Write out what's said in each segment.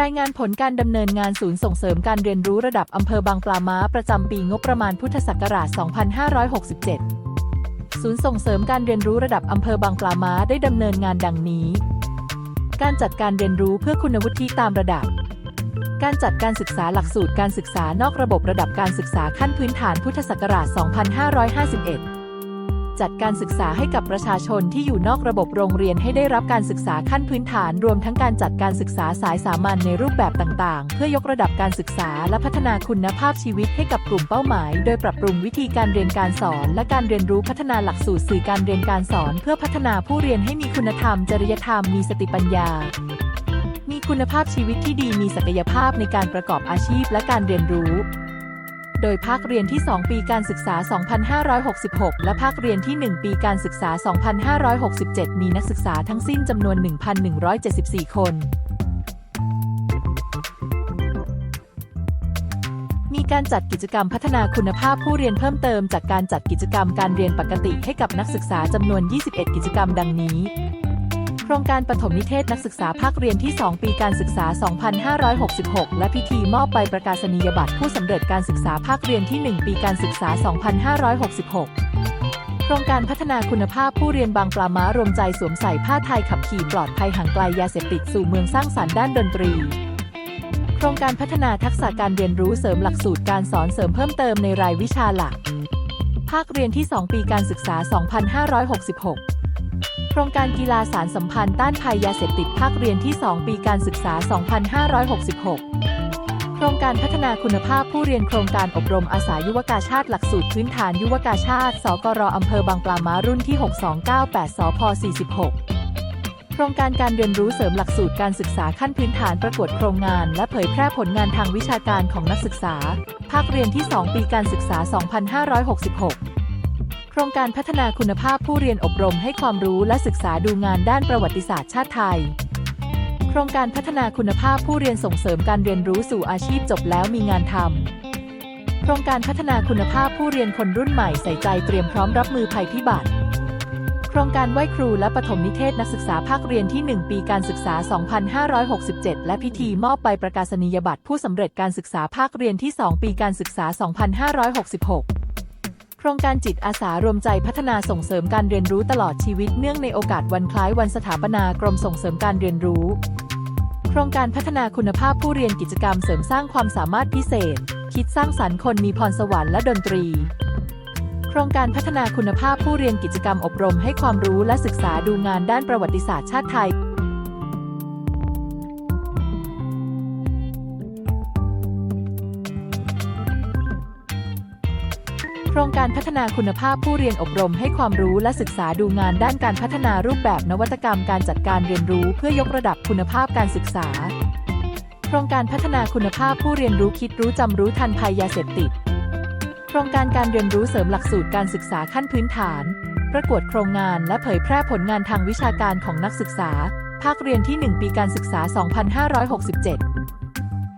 รายงานผลการดำเนินงานศูนย์ส่งเสริมการเรียนรู้ระดับอำเภอบางปลาม้าประจำปีงบประมาณพุทธศักราช 2567 ศูนย์ส่งเสริมการเรียนรู้ระดับอำเภอบางปลาม้าได้ดำเนินงานดังนี้ การจัดการเรียนรู้เพื่อคุณวุฒิตามระดับ การจัดการศึกษาหลักสูตรการศึกษานอกระบบระดับการศึกษาขั้นพื้นฐานพุทธศักราช 2551 จัดการศึกษาให้กับประชาชนที่อยู่นอกระบบโรงเรียนให้ได้รับการศึกษาขั้นพื้นฐาน รวมทั้งการจัดการศึกษาสายสามัญในรูปแบบต่างๆ เพื่อยกระดับการศึกษาและพัฒนาคุณภาพชีวิตให้กับกลุ่มเป้าหมาย โดยปรับปรุงวิธีการเรียนการสอน และการเรียนรู้พัฒนาหลักสูตรสื่อการเรียนการสอน เพื่อพัฒนาผู้เรียนให้มีคุณธรรม จริยธรรม มีสติปัญญามีคุณภาพชีวิตที่ดีมีศักยภาพในการประกอบอาชีพและการเรียนรู้ โดยภาคเรียนที่ 2 ปีการศึกษา 2566 และภาคเรียนที่ 1 ปีการศึกษา 2567 มีนักศึกษาทั้งสิ้นจำนวน 1,174 คน มีการจัดกิจกรรมพัฒนาคุณภาพผู้เรียนเพิ่มเติมจากการจัดกิจกรรมการเรียนปกติให้กับนักศึกษาจำนวน 21 กิจกรรมดังนี้ โครงการปฐมนิเทศนักศึกษาภาคเรียนที่ 2 ปีการศึกษา 2566 และพิธีมอบใบประกาศนียบัตรผู้สำเร็จการศึกษาภาคเรียนที่ 1 ปีการศึกษา 2566โครงการพัฒนาคุณภาพผู้เรียนบางปลาม้ารวมใจสวมใส่ผ้าไทยขับขี่ปลอดภัยห่างไกลยาเสพติดสู่เมืองสร้างสรรค์ด้านดนตรี โครงการพัฒนาทักษะการเรียนรู้เสริมหลักสูตรการสอนเสริมเพิ่มเติมในรายวิชาหลัก ภาคเรียนที่ 2 ปีการศึกษา 2566 โครงการกีฬาสารสัมพันธ์ต้านภัยยาเสพติดภาคเรียนที่ 2 ปีการศึกษา 2566 โครงการพัฒนาคุณภาพผู้เรียนโครงการอบรมอาสายุวกาชาติหลักสูตรพื้นฐานยุวกาชาติ สกรอำเภอบางปลาม้ารุ่นที่ 6298 สพ 46 โครงการการเรียนรู้เสริมหลักสูตรการศึกษาขั้นพื้นฐานประกวดโครงงาน และเผยแพร่ผลงานทางวิชาการของนักศึกษา ภาคเรียนที่ 2 ปีการศึกษา 2566 โครงการพัฒนาคุณภาพผู้เรียนอบรมให้ความรู้และศึกษาดูงานด้านประวัติศาสตร์ชาติไทย โครงการพัฒนาคุณภาพผู้เรียนส่งเสริมการเรียนรู้สู่อาชีพจบแล้วมีงานทำ โครงการพัฒนาคุณภาพผู้เรียนคนรุ่นใหม่ใส่ใจเตรียมพร้อมรับมือภัยพิบัติ โครงการไหว้ครูและปฐมนิเทศนักศึกษาภาคเรียนที่ 1 ปีการศึกษา 2567 และพิธีมอบใบประกาศนียบัตรผู้สำเร็จการศึกษาภาคเรียนที่ 2 ปีการศึกษา 2566 รงการจิตอาสารวมใจพัฒนาส่งเสริมการเรียนรู้ตลอดชีวิตเนื่องในโอกาสวันคล้ายวันสถาปนากรมส่งเสริมการเรียนรู้ โครงการพัฒนาคุณภาพผู้เรียนกิจกรรมเสริมสร้างความสามารถพิเศษ คิดสร้างสรรค์คนมีพรสวรรค์และดนตรี โครงการพัฒนาคุณภาพผู้เรียนกิจกรรมอบรมให้ความรู้และศึกษาดูงานด้านประวัติศาสตร์ชาติไทย รงการพัฒนาคุณภาพผู้เรียนอบรมให้ความรู้และศึกษาดูงานด้านการพัฒนารูปแบบนวัตกรรมการจัดการเรียนรู้เพื่อยกระดับคุณภาพการศึกษา โครงการพัฒนาคุณภาพผู้เรียนรู้คิดรู้จำรู้ทันภัยยาเสพติด โครงการการเรียนรู้เสริมหลักสูตรการศึกษาขั้นพื้นฐาน ประกวดโครงงานและเผยแพร่ผลงานทางวิชาการของนักศึกษา ภาคเรียนที่ 1 ปีการศึกษา 2567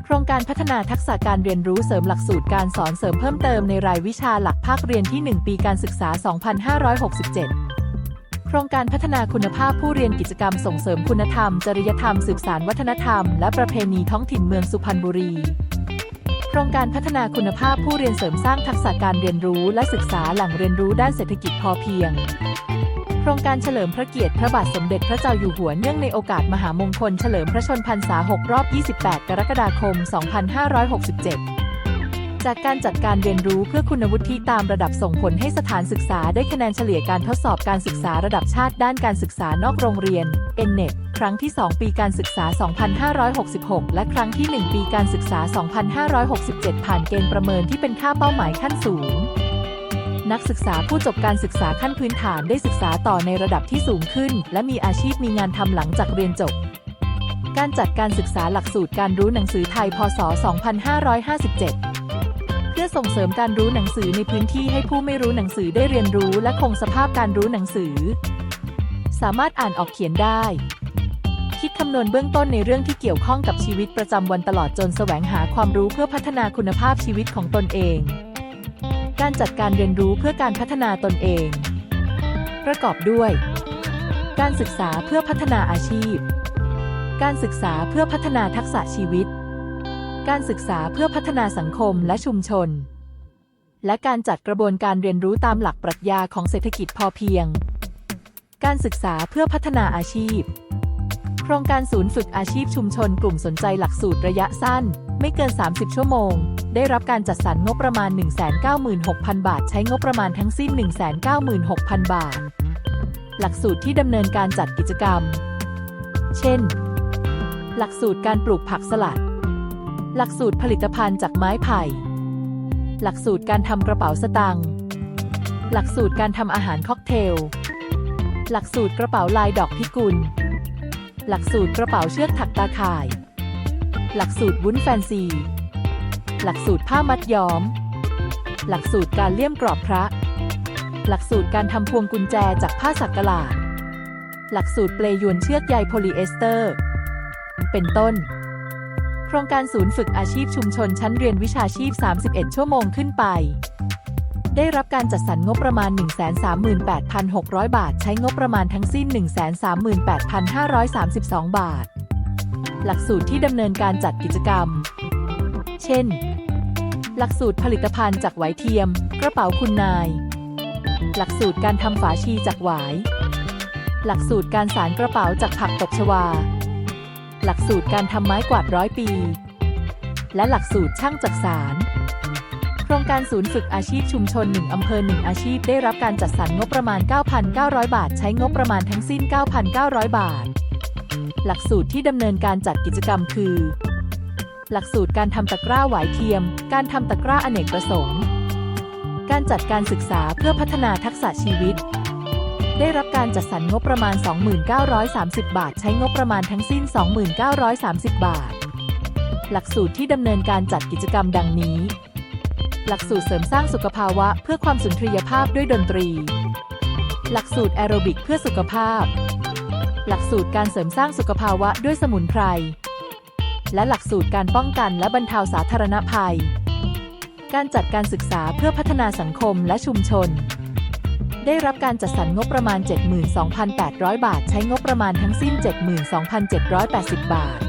โครงการพัฒนาทักษะการเรียนรู้เสริมหลักสูตรการสอนเสริมเพิ่มเติมในรายวิชาหลักภาคเรียนที่ 1 ปีการศึกษา 2567 โครงการพัฒนาคุณภาพผู้เรียนกิจกรรมส่งเสริมคุณธรรม จริยธรรมสืบสานวัฒนธรรม และประเพณีท้องถิ่นเมืองสุพรรณบุรีโครงการพัฒนาคุณภาพผู้เรียนเสริมสร้างทักษะการเรียนรู้และศึกษาแหล่งเรียนรู้ด้านเศรษฐกิจพอเพียง ครงการเฉลิมพระเกียรติพระบาทสมเด็จพระเจ้าอยู่หัวเนื่องในโอกาสมหามงคลเฉลิมพระชนพรรษา 6 รอบ 28 กรกฎาคม 2567 จากการจัดการเรียนรู้เพื่อคุณวุฒิตามระดับส่งผลให้สถานศึกษาได้คะแนนเฉลี่ยการทดสอบการศึกษาระดับชาติด้านการศึกษานอกโรงเรียน n-net ครั้งที่ 2 ปีการศึกษา 2566 และครั้งที่ 1 ปีการศึกษา 2567 ผ่านเกณฑ์ประเมินที่เป็นค่าเป้าหมายขั้นสูง นักศึกษาผู้จบการศึกษาขั้นพื้นฐานได้ศึกษาต่อในระดับที่สูงขึ้น และมีอาชีพมีงานทำหลังจากเรียนจบ การจัดการศึกษาหลักสูตรการรู้หนังสือไทย พศ 2557 เพื่อส่งเสริมการรู้หนังสือในพื้นที่ให้ผู้ไม่รู้หนังสือได้เรียนรู้และคงสภาพการรู้หนังสือ สามารถอ่านออกเขียนได้คิดคำนวณเบื้องต้นในเรื่องที่เกี่ยวข้องกับชีวิตประจำวันตลอดจนแสวงหาความรู้เพื่อพัฒนาคุณภาพชีวิตของตนเอง การจัดการเรียนรู้เพื่อการพัฒนาตนเอง ประกอบด้วย การศึกษาเพื่อพัฒนาอาชีพ การศึกษาเพื่อพัฒนาทักษะชีวิต การศึกษาเพื่อพัฒนาสังคมและชุมชน และการจัดกระบวนการเรียนรู้ตามหลักปรัชญาของเศรษฐกิจพอเพียง การศึกษาเพื่อพัฒนาอาชีพ โครงการศูนย์ฝึกอาชีพชุมชนกลุ่มสนใจหลักสูตรระยะสั้น ไม่เกิน 30 ชั่วโมง ได้รับการจัดสรรงบประมาณ 196,000 บาท ใช้งบประมาณทั้งสิ้น 196,000 บาท หลักสูตรที่ดำเนินการจัดกิจกรรม เช่น หลักสูตรการปลูกผักสลัด หลักสูตรผลิตภัณฑ์จากไม้ไผ่ หลักสูตรการทำกระเป๋าสตางค์ หลักสูตรการทำอาหารค็อกเทล หลักสูตรกระเป๋าลายดอกพิกุล หลักสูตรกระเป๋าเชือกถักตาข่าย หลักสูตรวุ้นแฟนซี หลักสูตรผ้ามัดย้อม หลักสูตรการเลี่ยมกรอบพระ หลักสูตรการทำพวงกุญแจจากผ้าสักกะหลาดหลักสูตรเปลยวนเชือกใยโพลีเอสเตอร์ เป็นต้น โครงการศูนย์ฝึกอาชีพชุมชนชั้นเรียนวิชาชีพ 31 ชั่วโมงขึ้นไป ได้รับการจัดสรรงบประมาณ 138,600 บาท ใช้งบประมาณทั้งสิ้น 138,532 บาท หลักสูตรที่ดำเนินการจัดกิจกรรม เช่น หลักสูตรผลิตภัณฑ์จากไหวเทียม กระเป๋าคุณนาย หลักสูตรการทำฝาชีจากหวาย หลักสูตรการสารกระเป๋าจากผักตบชวา หลักสูตรการทำไม้กวาดร้อยปี และหลักสูตรช่างจักสารโครงการศูนย์ฝึกอาชีพชุมชน 1 อำเภอ 1 อาชีพ ได้รับการจัดสรรงบประมาณ 9,900 บาท ใช้งบประมาณทั้งสิ้น 9,900 บาท หลักสูตรที่ดำเนินการจัดกิจกรรมคือ หลักสูตรการทำตะกร้าหวายเทียม การทำตะกร้าอเนกประสงค์ การจัดการศึกษาเพื่อพัฒนาทักษะชีวิต ได้รับการจัดสรรงบประมาณ 2930 บาท ใช้งบประมาณทั้งสิ้น 2930 บาท หลักสูตรที่ดำเนินการจัดกิจกรรมดังนี้ หลักสูตรเสริมสร้างสุขภาวะเพื่อความสุนทรียภาพด้วยดนตรี หลักสูตรแอโรบิกเพื่อสุขภาพ หลักสูตรการเสริมสร้างสุขภาวะด้วยสมุนไพร และหลักสูตรการป้องกันและบรรเทาสาธารณภัย การจัดการศึกษาเพื่อพัฒนาสังคมและชุมชน ได้รับการจัดสรรงบประมาณ 72,800 บาท ใช้งบประมาณทั้งสิ้น 72,780 บาท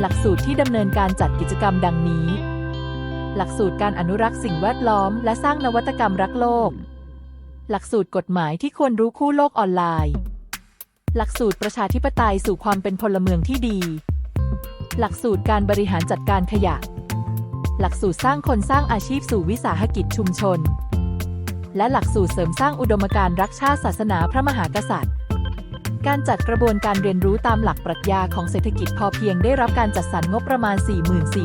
หลักสูตรที่ดำเนินการจัดกิจกรรมดังนี้ หลักสูตรการอนุรักษ์สิ่งแวดล้อม และสร้างนวัตกรรมรักโลก หลักสูตรกฎหมายที่ควรรู้คู่โลกออนไลน์หลักสูตรประชาธิปไตยสู่ความเป็นพลเมืองที่ดี หลักสูตรการบริหารจัดการขยะ หลักสูตรสร้างคนสร้างอาชีพสู่วิสาหกิจชุมชน และหลักสูตรเสริมสร้างอุดมการณ์รักชาติศาสนาพระมหากษัตริย์ การจัดกระบวนการเรียนรู้ตามหลักปรัชญาของเศรษฐกิจพอเพียงได้รับการจัดสรรงบประมาณ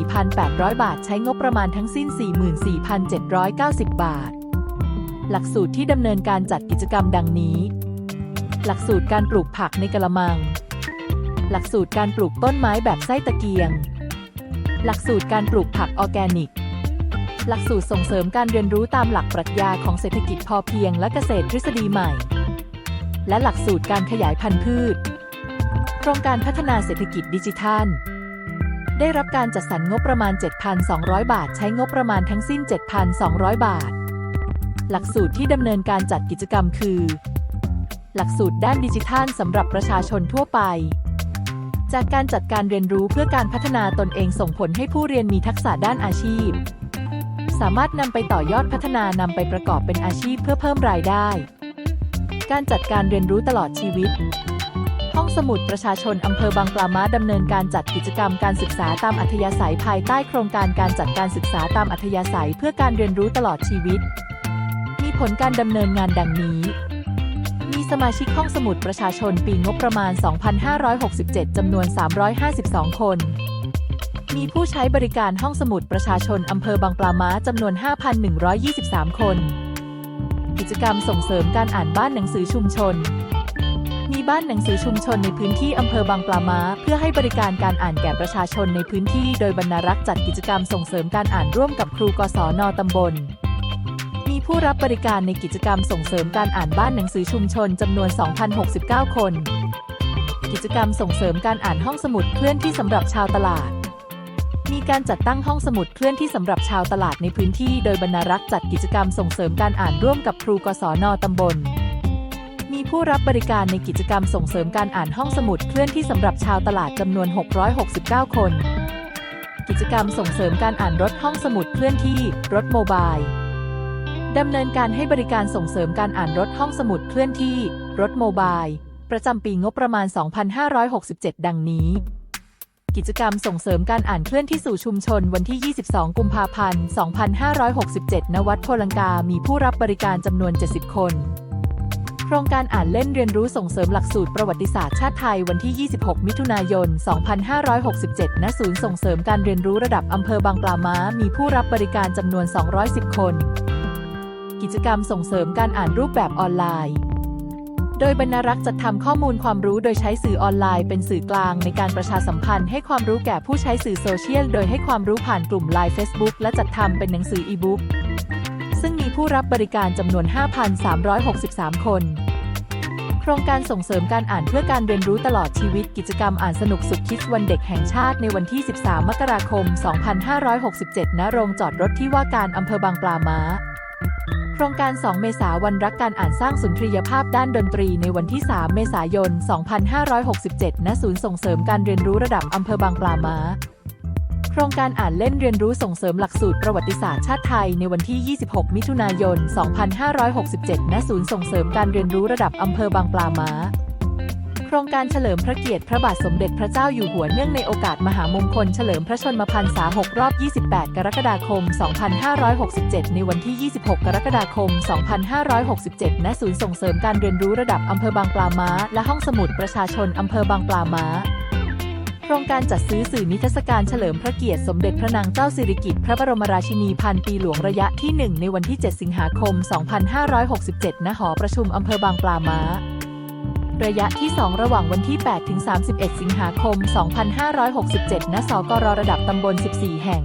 44,800 บาท ใช้งบประมาณทั้งสิ้น 44,790 บาท หลักสูตรที่ดำเนินการจัดกิจกรรมดังนี้ หลักสูตรการปลูกผักในกระมัง หลักสูตรการปลูกต้นไม้แบบไส้ตะเกียง หลักสูตรการปลูกผักออร์แกนิก หลักสูตรส่งเสริมการเรียนรู้ตามหลักปรัชญาของเศรษฐกิจพอเพียงและเกษตรทฤษฎีใหม่ และหลักสูตรการขยายพันธุ์พืช โครงการพัฒนาเศรษฐกิจดิจิทัล ได้รับการจัดสรรงบประมาณ 7,200 บาท ใช้งบประมาณทั้งสิ้น 7,200 บาท หลักสูตรที่ดำเนินการจัดกิจกรรมคือ หลักสูตรด้านดิจิทัลสำหรับประชาชนทั่วไป จากการจัดการเรียนรู้เพื่อการพัฒนาตนเองส่งผลให้ผู้เรียนมีทักษะด้านอาชีพ สามารถนำไปต่อยอดพัฒนานำไปประกอบเป็นอาชีพเพื่อเพิ่มรายได้ การจัดการเรียนรู้ตลอดชีวิต ห้องสมุดประชาชนอำเภอบางปลาม้าดำเนินการจัดกิจกรรมการศึกษาตามอัธยาศัยภายใต้โครงการการจัดการศึกษาตามอัธยาศัยเพื่อการเรียนรู้ตลอดชีวิต มีผลการดำเนินงานดังนี้ มีสมาชิกห้องสมุดประชาชนปีงบประมาณ 2,567 จำนวน 352 คน มีผู้ใช้บริการห้องสมุดประชาชนอำเภอบางปลาม้าจำนวน 5,123 คน กิจกรรมส่งเสริมการอ่านบ้านหนังสือชุมชน มีบ้านหนังสือชุมชนในพื้นที่อำเภอบางปลาม้า เพื่อให้บริการการอ่านแก่ประชาชนในพื้นที่ โดยบรรณารักษ์จัดกิจกรรมส่งเสริมการอ่านร่วมกับครูกศนตำบล ผู้รับบริการในกิจกรรมส่งเสริมการอ่านบ้านหนังสือชุมชนจำนวน 2,069 คน กิจกรรมส่งเสริมการอ่านห้องสมุดเคลื่อนที่สำหรับชาวตลาด มีการจัดตั้งห้องสมุดเคลื่อนที่สำหรับชาวตลาดในพื้นที่ โดยบรรณารักษ์จัดกิจกรรมส่งเสริมการอ่านร่วมกับครูกศนตำบล มีผู้รับบริการในกิจกรรมส่งเสริมการอ่านห้องสมุดเคลื่อนที่สำหรับชาวตลาดจำนวน 669 คน กิจกรรมส่งเสริมการอ่านรถห้องสมุดเคลื่อนที่ รถโมบาย ดำเนินการให้บริการส่งเสริมการอ่านรถห้องสมุดเคลื่อนที่ รถโมบาย ประจำปีงบประมาณ 2567 ดังนี้ กิจกรรมส่งเสริมการอ่านเคลื่อนที่สู่ชุมชนวันที่ 22 กุมภาพันธ์ 2567 ณ วัดโพลังกา มีผู้รับบริการจำนวน 70 คนโครงการอ่านเล่นเรียนรู้ส่งเสริมหลักสูตรประวัติศาสตร์ชาติไทยวันที่ 26 มิถุนายน 2567 ณ ศูนย์ส่งเสริมการเรียนรู้ระดับอำเภอบางปลาม้า มีผู้รับบริการจำนวน 210 คน กิจกรรมส่งเสริมการอ่านรูปแบบออนไลน์ โดยบรรณารักษ์จัดทำข้อมูลความรู้โดยใช้สื่อออนไลน์เป็นสื่อกลางในการประชาสัมพันธ์ให้ความรู้แก่ผู้ใช้สื่อโซเชียล โดยให้ความรู้ผ่านกลุ่มไลน์ Facebook และจัดทำเป็นหนังสืออีบุ๊กซึ่งมีผู้รับบริการจำนวน 5,363 คนโครงการส่งเสริมการอ่านเพื่อการเรียนรู้ตลอดชีวิตกิจกรรมอ่านสนุกสุดคิดวันเด็กแห่งชาติในวันที่ 13 มกราคม 2567 ณ โรงจอดรถที่ว่าการอำเภอบางปลาม้า ครงการ 2 เมษาวันรักการอ่านสร้างสุนทรียภาพด้านดนตรีในวันที่ 3 เมษายน 2567 ณ ศูนย์ส่งเสริมการเรียนรู้ระดับอำเภอบางปลามาโครงการอ่านเล่นเรียนรู้ส่งเสริมหลักสูตรประวัติศาสตร์ชาติไทยในวันที่ 26 มิถุนายน 2567 ณ ศูนย์ส่งเสริมการเรียนรู้ระดับอำเภอบางปลาม้า ครงการเฉลิมพระเกียรติพระบาทสมเด็จพระเจ้าอยู่หัวเนื่องในโอกาสมหามงคลเฉลิมพระชนมพรรษา 6 รอบ 28 กรกฎาคม 2567 ในวันที่ 26 กรกฎาคม 2567 ณ ศูนย์ส่งเสริมการเรียนรู้ระดับอำเภอบางปลาม้า และห้องสมุดประชาชนอำเภอบางปลาม้าโครงการจัดซื้อสื่อนิทรรศการเฉลิมพระเกียรติสมเด็จพระนางเจ้าสิริกิติ์พระบรมราชินีพันปีหลวงระยะที่ 1 ในวันที่ 7 สิงหาคม 2567 ณ หอประชุมอำเภอบางปลาม้า ระยะที่ 2 ระหว่างวันที่ 8 ถึง 31 สิงหาคม 2567 ณ สกรระดับตำบล 14 แห่ง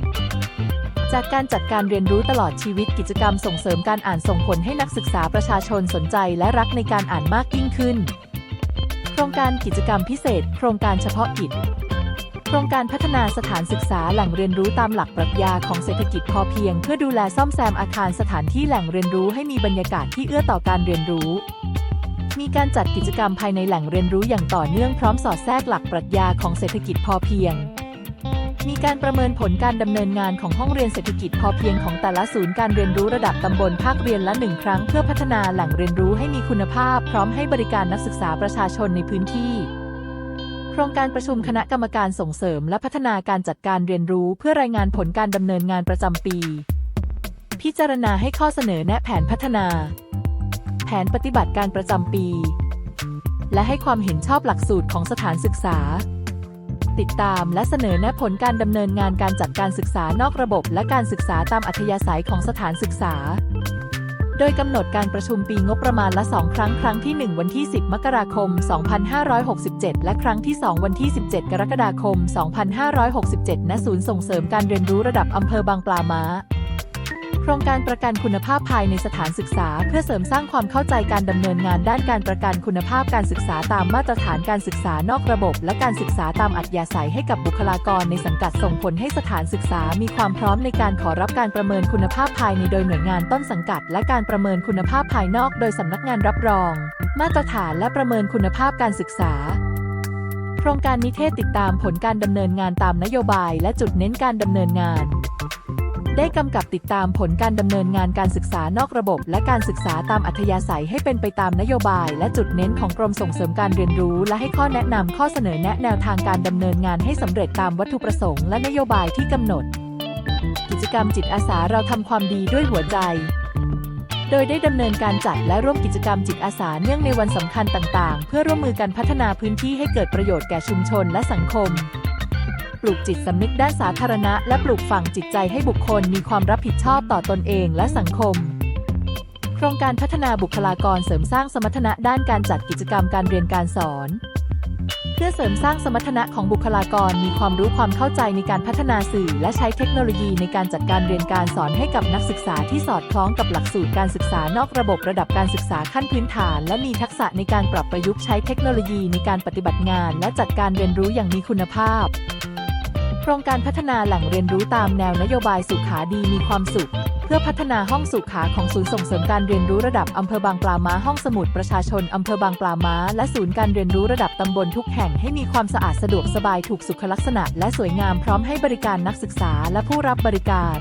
จากการจัดการเรียนรู้ตลอดชีวิตกิจกรรมส่งเสริมการอ่านส่งผลให้นักศึกษาประชาชนสนใจและรักในการอ่านมากยิ่งขึ้น โครงการกิจกรรมพิเศษ โครงการเฉพาะกิจโครงการพัฒนาสถานศึกษาแหล่งเรียนรู้ตามหลักปรัชญาของเศรษฐกิจพอเพียง เพื่อดูแลซ่อมแซมอาคารสถานที่แหล่งเรียนรู้ให้มีบรรยากาศที่เอื้อต่อการเรียนรู้ มีการจัดกิจกรรมภายในแหล่งเรียนรู้อย่างต่อเนื่องพร้อมสอดแทรกหลักปรัชญาของเศรษฐกิจพอเพียง มีการประเมินผลการดำเนินงานของห้องเรียนเศรษฐกิจพอเพียงของแต่ละศูนย์การเรียนรู้ระดับตำบลภาคเรียนละหนึ่งครั้งเพื่อพัฒนาแหล่งเรียนรู้ให้มีคุณภาพ พร้อมให้บริการนักศึกษาประชาชนในพื้นที่โครงการประชุมคณะกรรมการส่งเสริมและพัฒนาการจัดการเรียนรู้เพื่อรายงานผลการดำเนินงานประจำปี พิจารณาให้ข้อเสนอแนะแผนพัฒนา แผนปฏิบัติการประจำปี และให้ความเห็นชอบหลักสูตรของสถานศึกษา ติดตามและเสนอแนะผลการดำเนินงานการจัดการศึกษานอกระบบ และการศึกษาตามอัธยาศัยของสถานศึกษา โดยกำหนดการประชุมปีงบประมาณละ 2 ครั้ง ครั้งที่ 1 วันที่ 10 มกราคม 2567 และครั้งที่ 2 วันที่ 17 กรกฎาคม 2567 ณ ศูนย์ส่งเสริมการเรียนรู้ระดับอำเภอบางปลาม้า ครงการประกันคุณภาพภายในสถานศึกษา เพื่อเสริมสร้างความเข้าใจการดำเนินงานด้านการประกันคุณภาพการศึกษาตามมาตรฐานการศึกษานอกระบบ และการศึกษาตามอัธยาศัยให้กับบุคลากรในสังกัดส่งผลให้สถานศึกษา มีความพร้อมในการขอรับการประเมินคุณภาพภายในโดยหน่วยงานต้นสังกัด และการประเมินคุณภาพภายนอกโดยสำนักงานรับรอง มาตรฐานและประเมินคุณภาพการศึกษาโครงการนิเทศติดตามผลการดำเนินงานตามนโยบายและจุดเน้นการดำเนินงาน ได้กำกับติดตามผลการดำเนินงานการศึกษานอกระบบ และการศึกษาตามอัธยาศัยให้เป็นไปตามนโยบาย และจุดเน้นของกรมส่งเสริมการเรียนรู้ และให้ข้อแนะนำข้อเสนอแนะแนวทางการดำเนินงานให้สำเร็จตามวัตถุประสงค์และนโยบายที่กำหนด กิจกรรมจิตอาสาเราทำความดีด้วยหัวใจโดยได้ดำเนินการจัดและร่วมกิจกรรมจิตอาสาเนื่องในวันสำคัญต่างๆ เพื่อร่วมมือกันพัฒนาพื้นที่ให้เกิดประโยชน์แก่ชุมชนและสังคม ปลูกจิตสำนึกด้านสาธารณะ และปลูกฝังจิตใจให้บุคคลมีความรับผิดชอบต่อตนเองและสังคม โครงการพัฒนาบุคลากรเสริมสร้างสมรรถนะด้านการจัดกิจกรรมการเรียนการสอน เพื่อเสริมสร้างสมรรถนะของบุคลากรมีความรู้ความเข้าใจในการพัฒนาสื่อ และใช้เทคโนโลยีในการจัดการเรียนการสอนให้กับนักศึกษาที่สอดคล้องกับหลักสูตรการศึกษานอกระบบระดับการศึกษาขั้นพื้นฐาน และมีทักษะในการปรับประยุกต์ใช้เทคโนโลยีในการปฏิบัติงาน และจัดการเรียนรู้อย่างมีคุณภาพ ครงการพัฒนาแหล่งเรียนรู้ตามแนวนโยบายสุขาดีมีความสุข เพื่อพัฒนาห้องสุขาของศูนย์ส่งเสริมการเรียนรู้ระดับอำเภอบางปลาม้าห้องสมุดประชาชนอำเภอบางปลาม้า และศูนย์การเรียนรู้ระดับตำบลทุกแห่งให้มีความสะอาดสะดวกสบายถูกสุขลักษณะ และสวยงามพร้อมให้บริการนักศึกษาและผู้รับบริการ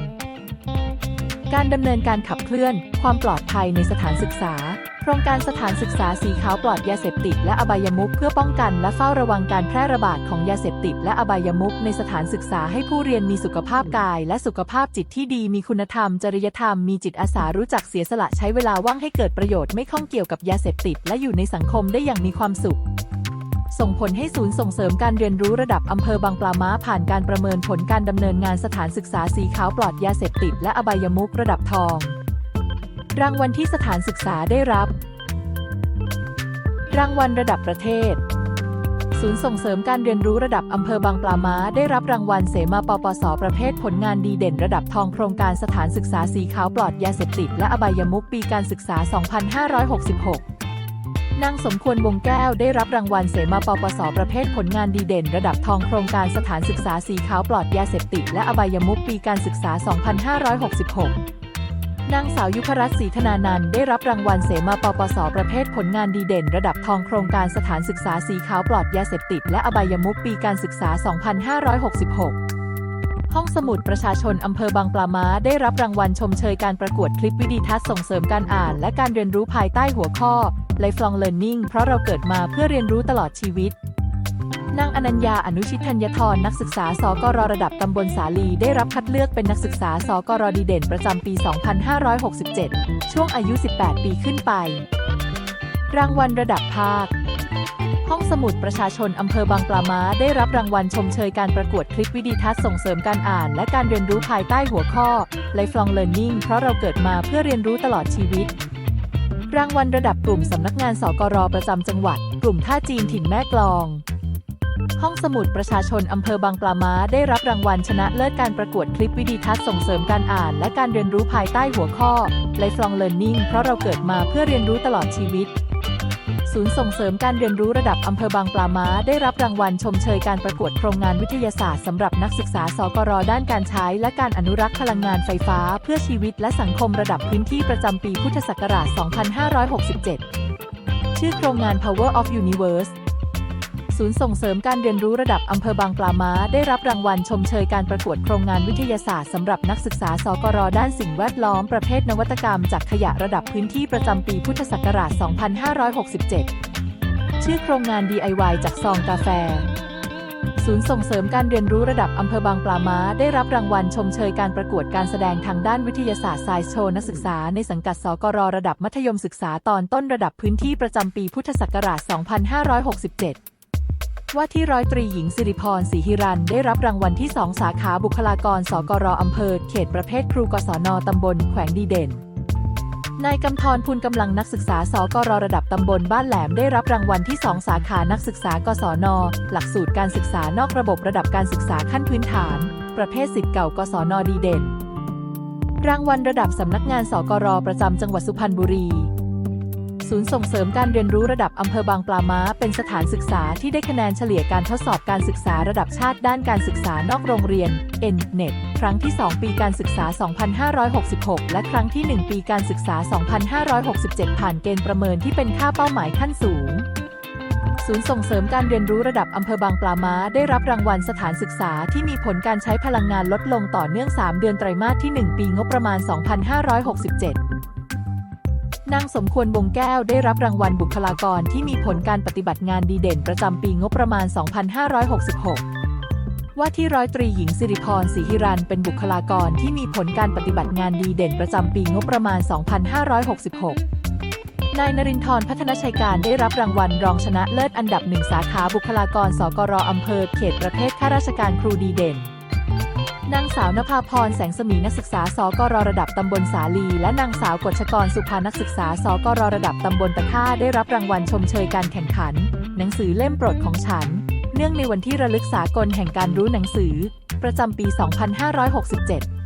การดำเนินการขับเคลื่อน ความปลอดภัยในสถานศึกษา ครงการสถานศึกษาสีขาวปลอดยาเสพติดและอบายมุขเพื่อป้องกันและเฝ้าระวังการแพร่ระบาดของยาเสพติดและอบายมุขในสถานศึกษาให้ผู้เรียนมีสุขภาพกายและสุขภาพจิตที่ดีมีคุณธรรม จริยธรรมมีจิตอาสารู้จักเสียสละใช้เวลาว่างให้เกิดประโยชน์ไม่ข้องเกี่ยวกับยาเสพติดและอยู่ในสังคมได้อย่างมีความสุข ส่งผลให้ศูนย์ส่งเสริมการเรียนรู้ระดับอำเภอบางปลาม้าผ่านการประเมินผลการดำเนินงานสถานศึกษาสีขาวปลอดยาเสพติดและอบายมุขระดับทอง รางวัลที่สถานศึกษาได้รับ รางวัลระดับประเทศ ศูนย์ส่งเสริมการเรียนรู้ระดับอำเภอบางปลาม้า ได้รับรางวัลเสมาปปส ประเภทผลงานดีเด่นระดับทองโครงการสถานศึกษาสีขาวปลอดยาเสพติดและอบายมุขปีการศึกษา 2566นางสมควรวงแก้วได้รับรางวัลเสมาปปส ประเภทผลงานดีเด่น ระดับทองโครงการสถานศึกษาสีขาวปลอดยาเสพติดและอบายมุขปีการศึกษา 2566 นางสาวยุพรัตน์ศรีธนานันท์ได้รับรางวัลเสมาปปส ประเภทผลงานดีเด่น ระดับทองโครงการสถานศึกษาสีขาวปลอดยาเสพติด และอบายมุขปีการศึกษา 2566 ห้องสมุดประชาชนอำเภอบางปลาม้าได้รับรางวัลชมเชยการประกวดคลิปวิดีทัศน์ส่งเสริมการอ่าน และการเรียนรู้ภายใต้หัวข้อ Lifelong Learning เพราะเราเกิดมาเพื่อเรียนรู้ตลอดชีวิต นางอนัญญาอนุชิตธัญทรนักศึกษาสกรระดับตำบลสาลีได้รับคัดเลือกเป็นนักศึกษาสกรดีเด่นประจำปี 2567 ช่วงอายุ 18 ปีขึ้นไป รางวัลระดับภาค ห้องสมุดประชาชนอำเภอบางปลาม้าได้รับรางวัลชมเชยการประกวดคลิปวิดีทัศน์ส่งเสริมการอ่าน และการเรียนรู้ภายใต้หัวข้อ Lifelong Learning เพราะเราเกิดมาเพื่อเรียนรู้ตลอดชีวิต รางวัลระดับกลุ่มสำนักงานสกรประจำจังหวัด กลุ่มท่าจีนถิ่นแม่กลอง ห้องสมุดประชาชนอำเภอบางปลาม้าได้รับรางวัลชนะเลิศการประกวดคลิปวิดีทัศน์ส่งเสริมการอ่าน และการเรียนรู้ภายใต้หัวข้อ Lifelong Learning เพราะเราเกิดมาเพื่อเรียนรู้ตลอดชีวิต ศูนย์ส่งเสริมการเรียนรู้ระดับอำเภอบางปลาม้าได้รับรางวัลชมเชยการประกวดโครงงานวิทยาศาสตร์สำหรับนักศึกษาสกรด้านการใช้ และการอนุรักษ์พลังงานไฟฟ้า เพื่อชีวิตและสังคมระดับพื้นที่ประจำปีพุทธศักราช 2567 ชื่อโครงงาน Power of Universe ศูนย์ส่งเสริมการเรียนรู้ระดับอำเภอบางปลาม้า ได้รับรางวัลชมเชยการประกวดโครงงานวิทยาศาสตร์สำหรับนักศึกษาสกรด้านสิ่งแวดล้อมประเภทนวัตกรรมจากขยะระดับพื้นที่ประจำปีพุทธศักราช 2567 ชื่อโครงงาน DIY จากซองกาแฟ ศูนย์ส่งเสริมการเรียนรู้ระดับอำเภอบางปลาม้า ได้รับรางวัลชมเชยการประกวดการแสดงทางด้านวิทยาศาสตร์ไซส์โชว์นักศึกษาในสังกัดสกรระดับมัธยมศึกษาตอนต้นระดับพื้นที่ประจำปีพุทธศักราช 2567 ว่าที่ร้อยตรีหญิงสิริพรศรีหิรันได้รับรางวัลที่2สาขาบุคลากรสกรอำเภอ เขตประเภทครูกศนตำบลแขวงดีเด่นนายกำธรพูนกำลังนักศึกษาสกรระดับตำบลบ้านแหลมได้รับรางวัลที่ 2 สาขานักศึกษากศน หลักสูตรการศึกษานอกระบบระดับการศึกษาขั้นพื้นฐาน ประเภทสิทธิ์เก่ากศนดีเด่น รางวัลระดับสำนักงานสกรประจำจังหวัดสุพรรณบุรี ศูนย์ส่งเสริมการเรียนรู้ระดับอำเภอบางปลาม้า เป็นสถานศึกษาที่ได้คะแนนเฉลี่ยการทดสอบการศึกษาระดับชาติด้านการศึกษานอกโรงเรียน N-NET ครั้งที่ 2 ปีการศึกษา 2566 และครั้งที่ 1 ปีการศึกษา 2567 ผ่านเกณฑ์ประเมินที่เป็นค่าเป้าหมายขั้นสูงศูนย์ส่งเสริมการเรียนรู้ระดับอำเภอบางปลาม้า ได้รับรางวัลสถานศึกษาที่มีผลการใช้พลังงานลดลงต่อเนื่อง 3 เดือนไตรมาสที่ 1 ปีงบประมาณ 2567 นางสมควรวงแก้วได้รับรางวัลบุคลากรที่มีผลการปฏิบัติงานดีเด่นประจำปีงบประมาณ 2566ว่าที่ร้อยตรีหญิงสิริพรศรีหิรันเป็นบุคลากรที่มีผลการปฏิบัติงานดีเด่นประจำปีงบประมาณ 2566 นายนรินทร์พัฒนชัยการได้รับรางวัลรองชนะเลิศอันดับหนึ่งสาขาบุคลากรสกรอำเภอเขตประเภทข้าราชการครูดีเด่น นางสาวนภาพรแสงสมีนักศึกษาสกรระดับตำบลสาลี และนางสาวกฎชกรสุภานักศึกษาสกรระดับตำบลตะค่าได้รับรางวัลชมเชยการแข่งขัน หนังสือเล่มโปรดของฉัน เนื่องในวันที่ระลึกสากลแห่งการรู้หนังสือ ประจำปี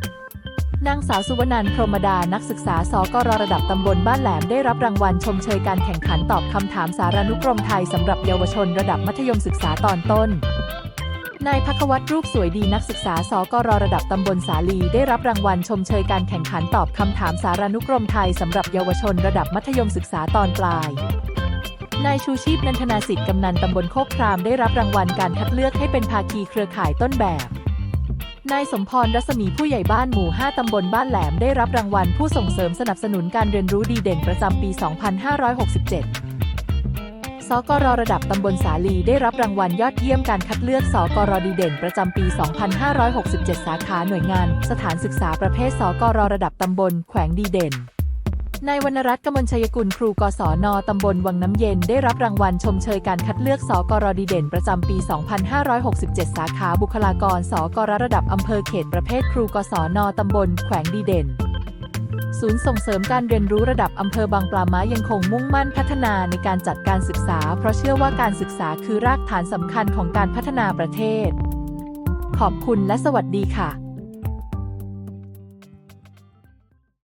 2567นางสาวสุวนันท์พรมดา นักศึกษาสกรระดับตำบลบ้านแหลมได้รับรางวัลชมเชยการแข่งขันตอบคำถามสารานุกรมไทยสำหรับเยาวชนระดับมัธยมศึกษาตอนต้น นายพักวัตรรูปสวยดีนักศึกษาสกรระดับตำบลสาลี ได้รับรางวัลชมเชยการแข่งขันตอบคำถามสารานุกรมไทยสำหรับเยาวชนระดับมัธยมศึกษาตอนปลายนายชูชีพนันทนาสิทธิ์กำนันตำบลโคกครามได้รับรางวัลการคัดเลือกให้เป็นภาคีเครือข่ายต้นแบบ นายสมพรรัศมีผู้ใหญ่บ้านหมู่ 5 ตำบลบ้านแหลมได้รับรางวัลผู้ส่งเสริมสนับสนุนการเรียนรู้ดีเด่นประจำปี 2567 สกรระดับตำบลสาลีได้รับรางวัลยอดเยี่ยมการคัดเลือกสกรดีเด่น ประจำปี 2567 สาขาหน่วยงาน สถานศึกษาประเภทสกรระดับตำบลแขวงดีเด่นนายวรรณรัตน์กมลชัยกุลครูกศนตำบลวังน้ำเย็นได้รับรางวัลชมเชยการคัดเลือกสกรดีเด่น ประจำปี 2567 สาขาบุคลากรสกรระดับอำเภอเขตประเภทครูกศนตำบลแขวงดีเด่น ศูนย์ส่งเสริมการเรียนรู้ระดับอำเภอบางปลาม้ายังคงมุ่งมั่นพัฒนาในการจัดการศึกษา เพราะเชื่อว่าการศึกษาคือรากฐานสำคัญของการพัฒนาประเทศ ขอบคุณและสวัสดีค่ะ